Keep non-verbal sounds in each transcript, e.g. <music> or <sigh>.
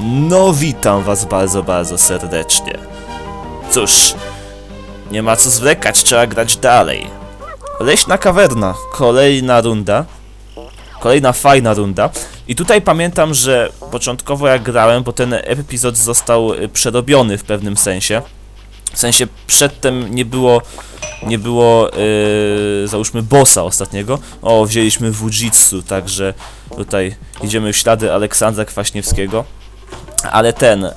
No witam was bardzo, bardzo serdecznie. Cóż, nie ma co zwlekać, trzeba grać dalej. Leśna kawerna, kolejna runda. Kolejna fajna runda. I tutaj pamiętam, że początkowo jak grałem, bo ten epizod został y, przerobiony w pewnym sensie. W sensie przedtem nie było, nie było, yy, załóżmy, bossa ostatniego. O, wzięliśmy Wujitsu, także tutaj idziemy w ślady Aleksandra Kwaśniewskiego. Ale ten, e,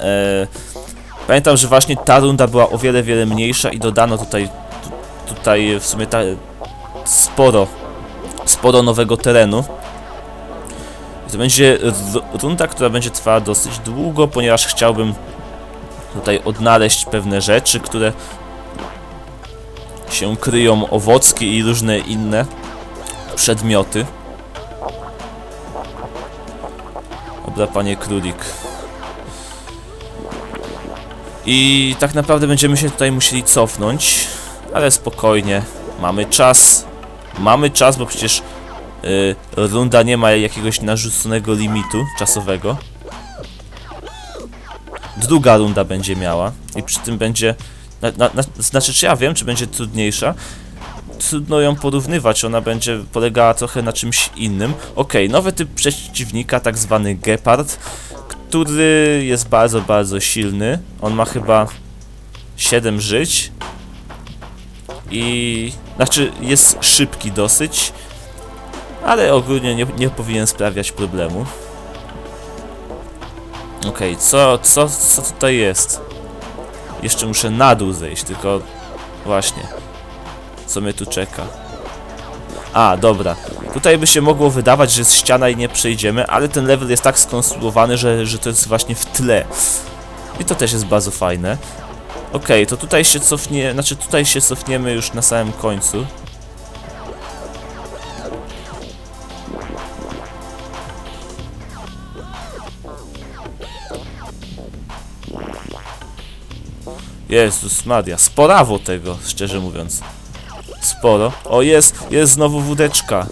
pamiętam, że właśnie ta runda była o wiele, wiele mniejsza i dodano tutaj, tu, tutaj w sumie ta, sporo, sporo nowego terenu. I to będzie runda, która będzie trwała dosyć długo, ponieważ chciałbym tutaj odnaleźć pewne rzeczy, które się kryją, owocki i różne inne przedmioty. Dobra, panie królik. I tak naprawdę będziemy się tutaj musieli cofnąć, ale spokojnie, mamy czas. Mamy czas, bo przecież y, runda nie ma jakiegoś narzuconego limitu czasowego. Druga runda będzie miała i przy tym będzie. Na, na, na, znaczy, czy ja wiem, czy będzie trudniejsza? Trudno ją porównywać, ona będzie polegała trochę na czymś innym. Okej, nowy typ przeciwnika, tak zwany Gepard, który jest bardzo, bardzo silny. On ma chyba 7 żyć. I. Znaczy, jest szybki dosyć. Ale ogólnie nie, nie powinien sprawiać problemu. Okej, co, co, co tutaj jest? Jeszcze muszę na dół zejść, tylko. Właśnie. Co mnie tu czeka? A, dobra. Tutaj by się mogło wydawać, że jest ściana i nie przejdziemy, ale ten level jest tak skonstruowany, że, że to jest właśnie w tle. I to też jest bardzo fajne. Okej, to tutaj się cofnie, znaczy tutaj się cofniemy już na samym końcu. Jezus Maria, sporawo tego, szczerze mówiąc. Sporo. O, jest, jest znowu wódeczka.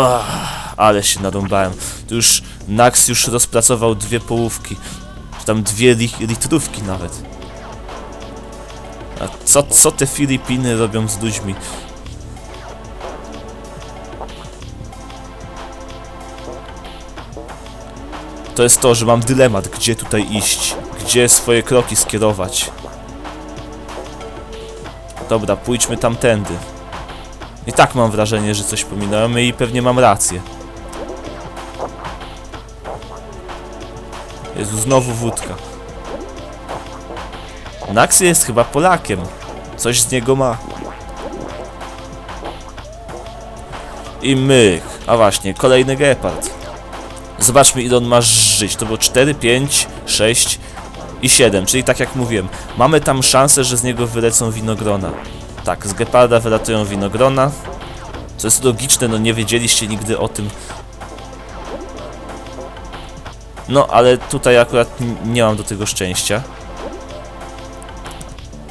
Ach, ale się nadąbałem. Tu już Nax już rozpracował dwie połówki. Czy tam dwie li litrówki nawet. A co, co te Filipiny robią z ludźmi? To jest to, że mam dylemat, gdzie tutaj iść, gdzie swoje kroki skierować. Dobra, pójdźmy tamtędy. I tak mam wrażenie, że coś pominąłem i pewnie mam rację. Jezu, znowu wódka. Naxy jest chyba Polakiem. Coś z niego ma. I myk. A właśnie, kolejny gepard. Zobaczmy ile on ma żyć. To było 4, 5, 6 i 7. Czyli tak jak mówiłem, mamy tam szansę, że z niego wylecą winogrona. Tak, z geparda wylatują winogrona. Co jest logiczne, no nie wiedzieliście nigdy o tym. No, ale tutaj akurat nie mam do tego szczęścia.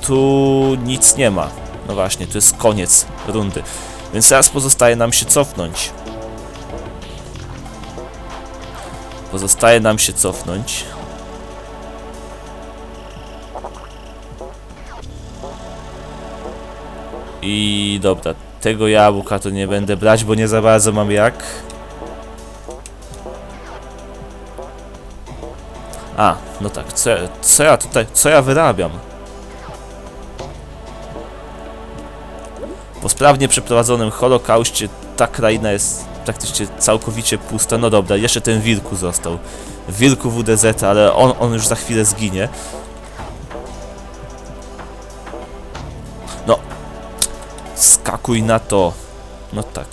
Tu nic nie ma. No właśnie, to jest koniec rundy. Więc teraz pozostaje nam się cofnąć. Pozostaje nam się cofnąć. I dobra, tego jabłka to nie będę brać, bo nie za bardzo mam jak. A, no tak, co, co ja tutaj, co ja wyrabiam? Po sprawnie przeprowadzonym holokauście ta kraina jest praktycznie całkowicie pusta. No dobra, jeszcze ten wilku został. Wilku WDZ, ale on, on już za chwilę zginie. Skakuj na to. No tak.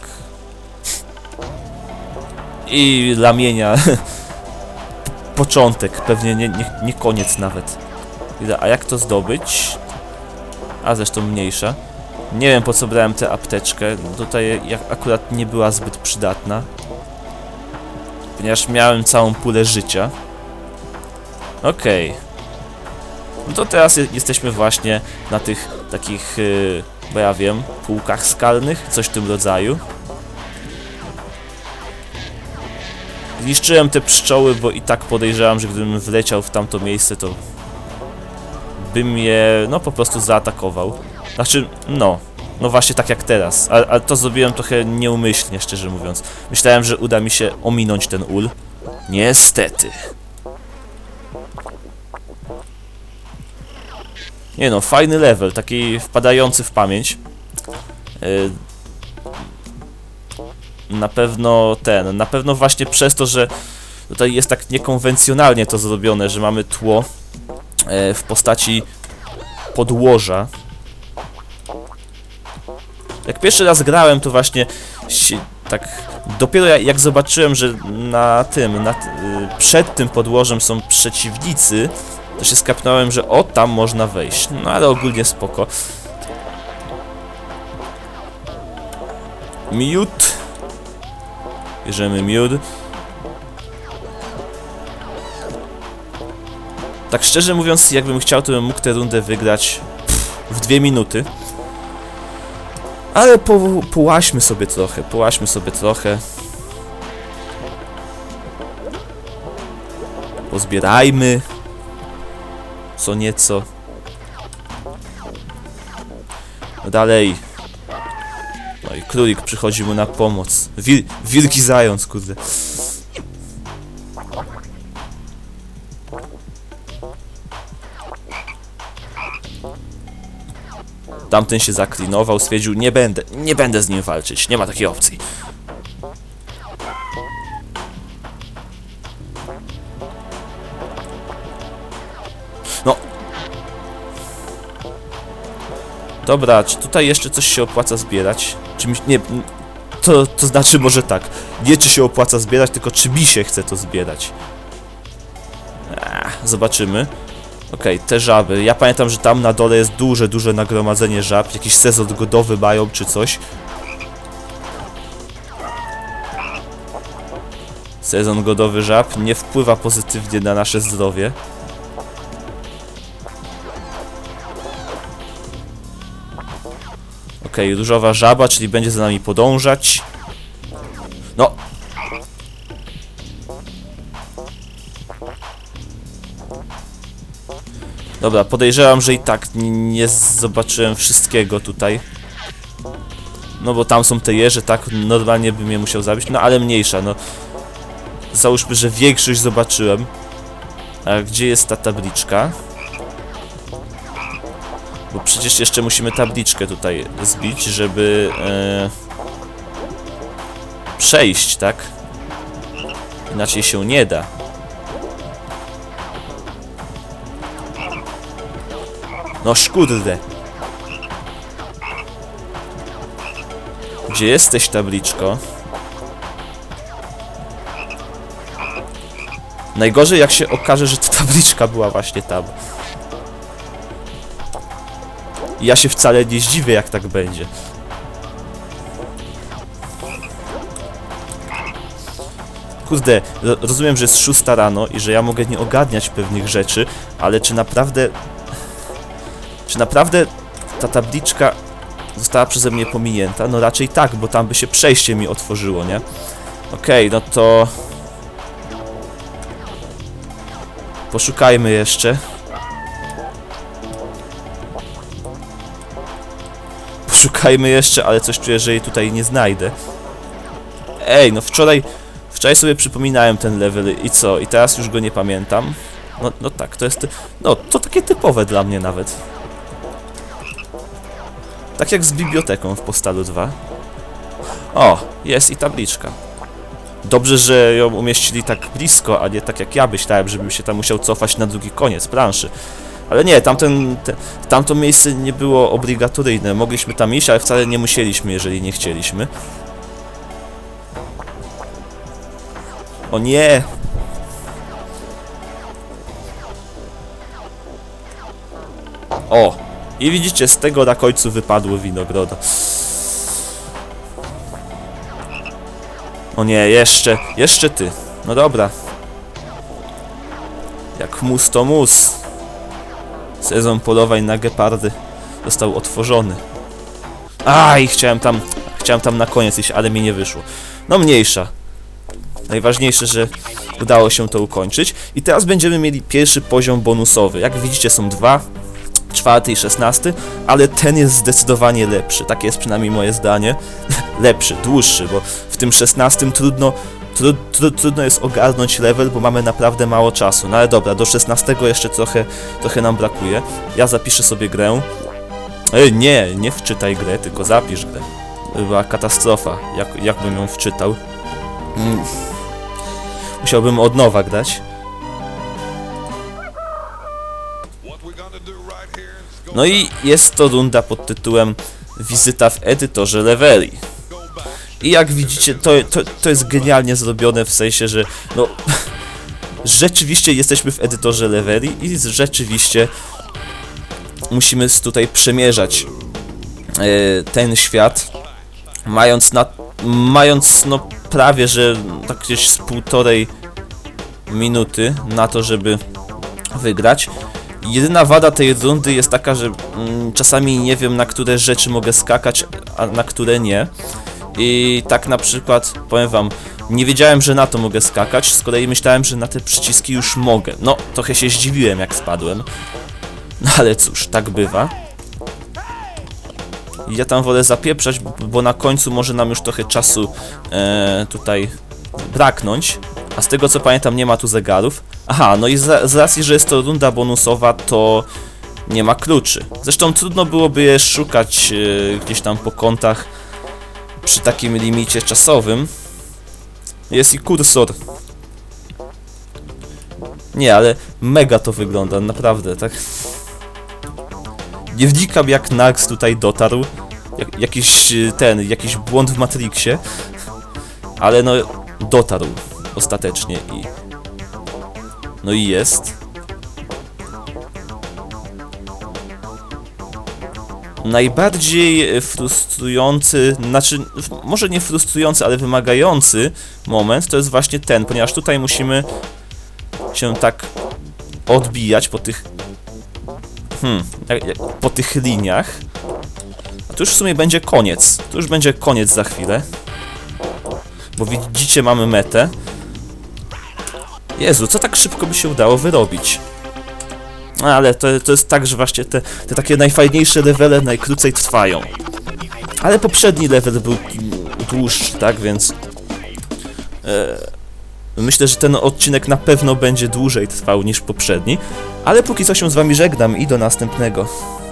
I lamienia. <laughs> Początek, pewnie nie, nie, nie koniec nawet. A jak to zdobyć? A zresztą mniejsza. Nie wiem po co brałem tę apteczkę. Tutaj jak akurat nie była zbyt przydatna. Ponieważ miałem całą pulę życia. Okej. No to teraz je- jesteśmy właśnie na tych takich, yy, bo ja wiem, półkach skalnych, coś w tym rodzaju. Zniszczyłem te pszczoły, bo i tak podejrzewam, że gdybym wleciał w tamto miejsce, to bym je, no po prostu zaatakował. Znaczy, no, no właśnie tak jak teraz. Ale, to zrobiłem trochę nieumyślnie, szczerze mówiąc. Myślałem, że uda mi się ominąć ten ul. Niestety. Nie no, fajny level, taki wpadający w pamięć. Yy, na pewno ten, na pewno właśnie przez to, że tutaj jest tak niekonwencjonalnie to zrobione, że mamy tło e, w postaci podłoża. Jak pierwszy raz grałem, to właśnie tak dopiero jak, zobaczyłem, że na tym, na, y, przed tym podłożem są przeciwnicy, to się skapnąłem, że o, tam można wejść. No ale ogólnie spoko. Miód. Bierzemy miód. Tak szczerze mówiąc, jakbym chciał, to bym mógł tę rundę wygrać w dwie minuty. Ale po, połaśmy sobie trochę, połaśmy sobie trochę. Pozbierajmy. Co nieco. No dalej. No i królik przychodzi mu na pomoc. Wir, wielki zając, kurde. Tamten się zaklinował, stwierdził, nie będę, nie będę z nim walczyć, nie ma takiej opcji. Dobra, czy tutaj jeszcze coś się opłaca zbierać? Czy mi, nie, to, to znaczy może tak, nie czy się opłaca zbierać, tylko czy mi się chce to zbierać. Ach, zobaczymy. Okej, te żaby. Ja pamiętam, że tam na dole jest duże, duże nagromadzenie żab. Jakiś sezon godowy mają czy coś. Sezon godowy żab nie wpływa pozytywnie na nasze zdrowie. Okej, różowa żaba, czyli będzie za nami podążać. No, Dobra, podejrzewam, że i tak nie zobaczyłem wszystkiego tutaj. No bo tam są te jeże, tak? Normalnie bym je musiał zabić, no ale mniejsza, no. Załóżmy, że większość zobaczyłem. A gdzie jest ta tabliczka? Bo przecież jeszcze musimy tabliczkę tutaj zbić, żeby e, przejść, tak? Inaczej się nie da. No szkurde. Gdzie jesteś, tabliczko? Najgorzej jak się okaże, że ta tabliczka była właśnie tam. I Ja się wcale nie zdziwię, jak tak będzie. Kurde, ro- rozumiem, że jest szósta rano i że ja mogę nie ogarniać pewnych rzeczy, ale czy naprawdę czy naprawdę ta tabliczka została przeze mnie pominięta? No raczej tak, bo tam by się przejście mi otworzyło, nie? Okej, no to... Poszukajmy jeszcze. Poszukajmy jeszcze, ale coś czuję, że jej tutaj nie znajdę. Ej, no wczoraj... Wczoraj sobie przypominałem ten level i co? I teraz już go nie pamiętam. No, no tak, to jest... No, to takie typowe dla mnie nawet. Tak jak z biblioteką w Postalu 2. O, jest i tabliczka. Dobrze, że ją umieścili tak blisko, a nie tak jak ja myślałem, żebym się tam musiał cofać na drugi koniec planszy. Ale nie, tamten, te, tamto miejsce nie było obligatoryjne. Mogliśmy tam iść, ale wcale nie musieliśmy, jeżeli nie chcieliśmy. O nie! O! I widzicie, z tego na końcu wypadły winogroda. O nie, jeszcze, jeszcze ty. No dobra. Jak mus to mus. Sezon polowań na gepardy został otworzony. Aj, chciałem tam, chciałem tam na koniec iść, ale mi nie wyszło. No mniejsza. Najważniejsze, że udało się to ukończyć. I teraz będziemy mieli pierwszy poziom bonusowy. Jak widzicie są dwa, czwarty i szesnasty, ale ten jest zdecydowanie lepszy. Takie jest przynajmniej moje zdanie. <laughs> lepszy, dłuższy, bo w tym szesnastym trudno, tru, tru, trudno jest ogarnąć level, bo mamy naprawdę mało czasu. No ale dobra, do szesnastego jeszcze trochę, trochę nam brakuje. Ja zapiszę sobie grę. Ej, nie, nie wczytaj grę, tylko zapisz grę. Była katastrofa, jak, jakbym ją wczytał. Mm. Musiałbym od nowa grać. No i jest to runda pod tytułem Wizyta w edytorze leveli. I jak widzicie, to, to, to jest genialnie zrobione w sensie, że no <laughs> rzeczywiście jesteśmy w edytorze leveli i rzeczywiście musimy tutaj przemierzać e, ten świat, mając na, mając no prawie, że tak gdzieś z półtorej minuty na to, żeby wygrać. Jedyna wada tej rundy jest taka, że mm, czasami nie wiem na które rzeczy mogę skakać, a na które nie. I tak na przykład, powiem wam, nie wiedziałem, że na to mogę skakać, z kolei myślałem, że na te przyciski już mogę. No, trochę się zdziwiłem jak spadłem. No ale cóż, tak bywa. Ja tam wolę zapieprzać, bo- na końcu może nam już trochę czasu e, tutaj braknąć. A z tego co pamiętam nie ma tu zegarów. Aha, no i z, z racji, że jest to runda bonusowa, to nie ma kluczy. Zresztą trudno byłoby je szukać e, gdzieś tam po kątach przy takim limicie czasowym. Jest i kursor. Nie, ale mega to wygląda, naprawdę, tak? Nie wnikam jak Nax tutaj dotarł. Jak, jakiś e, ten, jakiś błąd w Matrixie. Ale no, dotarł ostatecznie i... No i jest. Najbardziej frustrujący, znaczy, może nie frustrujący, ale wymagający moment to jest właśnie ten, ponieważ tutaj musimy się tak odbijać po tych hmm, po tych liniach. A tu już w sumie będzie koniec. Tu już będzie koniec za chwilę. Bo widzicie, mamy metę. Jezu, co tak szybko by się udało wyrobić? Ale to, to jest tak, że właśnie te, te takie najfajniejsze levele najkrócej trwają. Ale poprzedni level był dłuższy, tak, więc... E, myślę, że ten odcinek na pewno będzie dłużej trwał niż poprzedni. Ale póki co się z wami żegnam i do następnego.